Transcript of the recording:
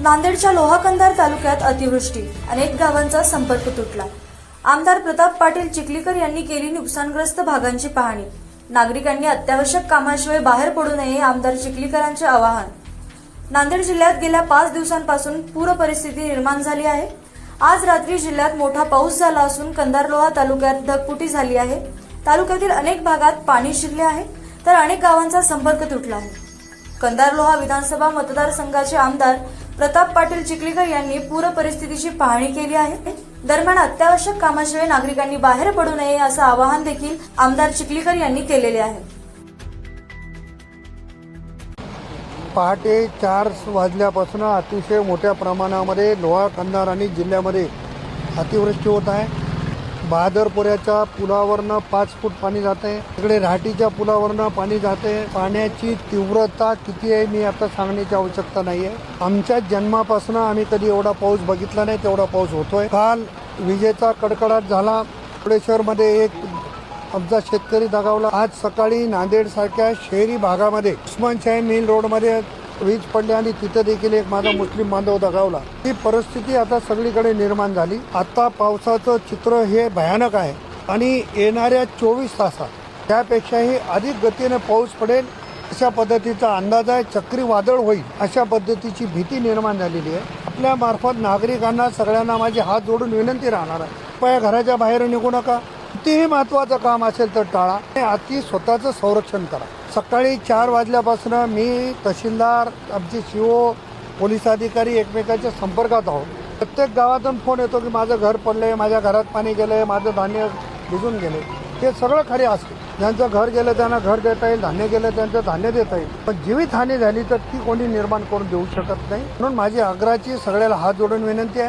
नांदेडच्या लोहाकंदार तालुक्यात अतिवृष्टी. अनेक गावांचा संपर्क तुटला. आमदार प्रताप पाटील चिखलीकर यांनी केली नुकसानग्रस्त भागांची पाहणी. नागरिकांनी अत्यावश्यक कामाशिवाय बाहेर पडू नये आमदार चिखलीकरांचे आवाहन. नांदेड जिल्ह्यात गेल्या पाच दिवसांपासून पूर परिस्थिती निर्माण झाली आहे. आज रात्री जिल्ह्यात मोठा पाऊस झाला असून कंधारलोहा तालुक्यात ढगफुटी झाली आहे. तालुक्यातील अनेक भागात पाणी शिरले आहे तर अनेक गावांचा संपर्क तुटला आहे. कंधारलोहा विधानसभा मतदारसंघाचे आमदार प्रताप पाटील चिखलीकर यांनी पूर परिस्थितीची पाहणी केली आहे. दरम्यान अत्यावश्यक कामाशिवाय नागरिकांनी बाहेर पडू नये असं आवाहन देखील आमदार चिखलीकर यांनी केलेले आहे. पहाटे चार वाजल्यापासून अतिशय मोठ्या प्रमाणामध्ये लोहा कंधार आणि जिल्ह्यामध्ये अतिवृष्टी होत आहे. बहादरपुऱ्याच्या पुलावरनं पाच फूट पाणी जात आहे तिकडे राहटीच्या पुलावरनं पाणी जाते पाण्याची तीव्रता किती आहे मी आता सांगण्याची आवश्यकता नाही आहे आमच्या जन्मापासून आम्ही कधी एवढा पाऊस बघितला नाही तेवढा पाऊस होतोय. काल विजेचा कडकडाट झाला. मध्ये एक आमचा शेतकरी दगावला. आज सकाळी नांदेड सारख्या शहरी भागामध्ये उस्मानशाही मिल रोडमध्ये वीज पडली आणि तिथं देखील एक माझा मुस्लिम बांधव दगावला ही परिस्थिती आता सगळीकडे निर्माण झाली. आता पावसाचं चित्र हे भयानक आहे. आणि येणाऱ्या चोवीस तासात त्यापेक्षाही अधिक गतीने पाऊस पडेल अशा पद्धतीचा अंदाज आहे. चक्रीवादळ होईल अशा पद्धतीची भीती निर्माण झालेली आहे. आपल्या मार्फत नागरिकांना सगळ्यांना माझे हात जोडून विनंती राहणार आहे. कृपया घराच्या बाहेर निघू नका. कितीही महत्वाचं काम असेल तर टाळा. आणि अति स्वतःचं संरक्षण करा. सकाळी चार वाजल्यापासून मी तहसीलदार आमचे शिओ पोलीस अधिकारी एकमेकांच्या संपर्कात आहोत. प्रत्येक गावातून फोन येतो की माझं घर पडलंय माझ्या घरात पाणी गेलंय माझं धान्य भिजून गेले ते सगळं खरे असते. ज्यांचं घर गेलं त्यांना घर देता येईल धान्य गेलं त्यांचं धान्य देता येईल. पण जीवित हानी झाली तर ती कोणी निर्माण करून देऊ शकत नाही. म्हणून माझी आग्रहाची सगळ्याला हात जोडून विनंती आहे.